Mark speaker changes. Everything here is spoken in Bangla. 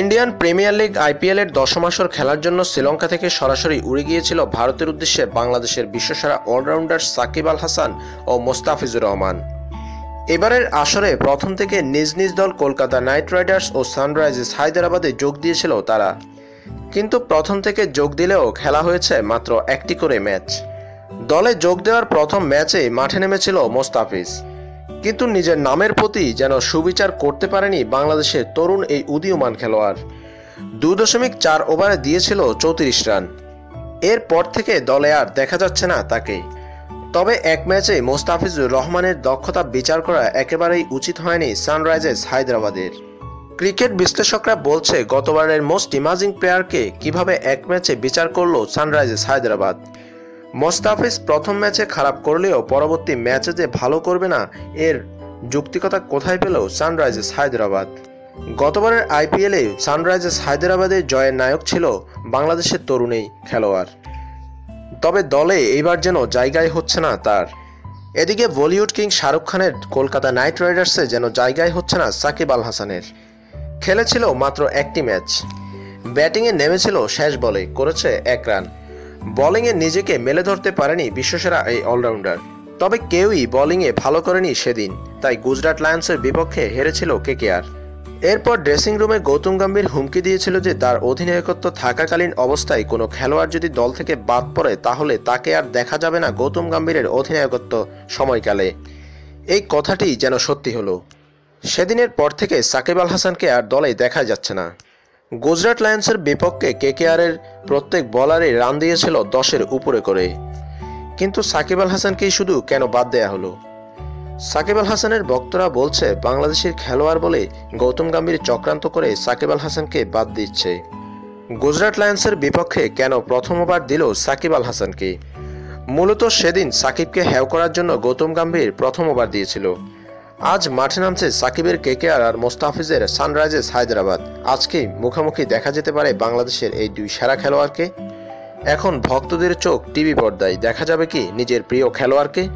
Speaker 1: ইন্ডিয়ান প্রিমিয়ার লিগ আইপিএলের দশম আসর খেলার জন্য শ্রীলঙ্কা থেকে সরাসরি উড়ে গিয়েছিল ভারতের উদ্দেশ্যে বাংলাদেশের বিশ্বসেরা অলরাউন্ডার সাকিব আল হাসান ও মোস্তাফিজুর রহমান। এবারের আসরে প্রথম থেকে নিজ নিজ দল কলকাতা নাইট রাইডার্স ও সানরাইজার্স হায়দ্রাবাদে যোগ দিয়েছিল তারা। কিন্তু প্রথম থেকে যোগ দিলেও খেলা হয়েছে মাত্র একটি করে ম্যাচ। দলে যোগ দেওয়ার প্রথম ম্যাচে মাঠে নেমেছিল মোস্তাফিজ। কিন্তু নিজের নামের প্রতি যেন সুবিচার করতে পারেনি বাংলাদেশের তরুণ এই উদীয়মান খেলোয়াড়। দু দশমিক চার ওভারে দিয়েছিল চৌত্রিশ রান। এরপর থেকে দলে আর দেখা যাচ্ছে না তাকে। তবে এক ম্যাচে মোস্তাফিজুর রহমানের দক্ষতা বিচার করা একেবারেই উচিত হয়নি সানরাইজার্স হায়দ্রাবাদের। ক্রিকেট বিশ্লেষকরা বলছে, গতবারের মোস্ট ইমাজিং প্লেয়ারকে কীভাবে এক ম্যাচে বিচার করল সানরাইজার্স হায়দ্রাবাদ। মোস্তাফিজ প্রথম ম্যাচে খারাপ করলেও পরবর্তী ম্যাচে যে ভালো করবে না, এর যুক্তিকতা কোথায় পেল সানরাইজার্স হায়দ্রাবাদ? গতবারের আইপিএলে সানরাইজার্স হায়দ্রাবাদের জয়ের নায়ক ছিল বাংলাদেশের তরুণ খেলোয়াড়। তবে দলে এইবার যেন জায়গায় হচ্ছে না তার। এদিকে বলিউড কিং শাহরুখ খানের কলকাতা নাইট রাইডার্সে যেন জায়গায় হচ্ছে না সাকিব আল হাসানের। খেলেছিল মাত্র একটি ম্যাচ। ব্যাটিংয়ে নেমেছিল শেষ বলে করেছে এক রান। বোলিংয়ে নিজেকে মেলে ধরতে পারেনি বিশ্বসেরা এই অলরাউন্ডার তবে কেউই বোলিংয়ে ভালো করেনি সেদিন, তাই গুজরাট লায়ন্সের বিপক্ষে হেরেছিল কেকেআর এরপর ড্রেসিং রুমে গৌতম গম্ভীর হুমকি দিয়েছিল যে তার অধিনায়কত্ব থাকাকালীন অবস্থায় কোনো খেলোয়াড় যদি দল থেকে বাদ পড়ে, তাহলে তাকে আর দেখা যাবে না গৌতম গম্ভীরের অধিনায়কত্ব সময়কালে। এই কথাটি যেন সত্যি হলো। সেদিনের পর থেকে সাকিব আল হাসানকে আর দলে দেখা যাচ্ছে না। গুজরাট লায়ন্সের বিপক্ষে কেকেআরের প্রত্যেক বলারে রান দিয়েছিল দশের উপরে করে। কিন্তু সাকিব আল হাসানকেই শুধু কেন বাদ দেয়া হলো? সাকিব আল হাসানের বক্তরা বলছে, বাংলাদেশের খেলোয়াড় বলে গৌতম গম্ভীর চক্রান্ত করে সাকিব আল হাসানকে বাদ দিচ্ছে। গুজরাট লায়ন্সের বিপক্ষে কেন প্রথমবার দিল সাকিব আল হাসানকে? মূলত সেদিন সাকিবকে হ্যাও করার জন্য গৌতম গম্ভীর প্রথম ওভার দিয়েছিল। আজ মাঠে নামছে সাকিবের কেকেআর আর মোস্তাফিজের সানরাইজার্স হায়দ্রাবাদ। আজকে মুখোমুখি দেখা যেতে পারে বাংলাদেশের এই দুই সেরা খেলোয়াড়কে। এখন ভক্তদের চোখ টিভি পর্দায়। দেখা যাবে কি নিজের প্রিয় খেলোয়াড়কে?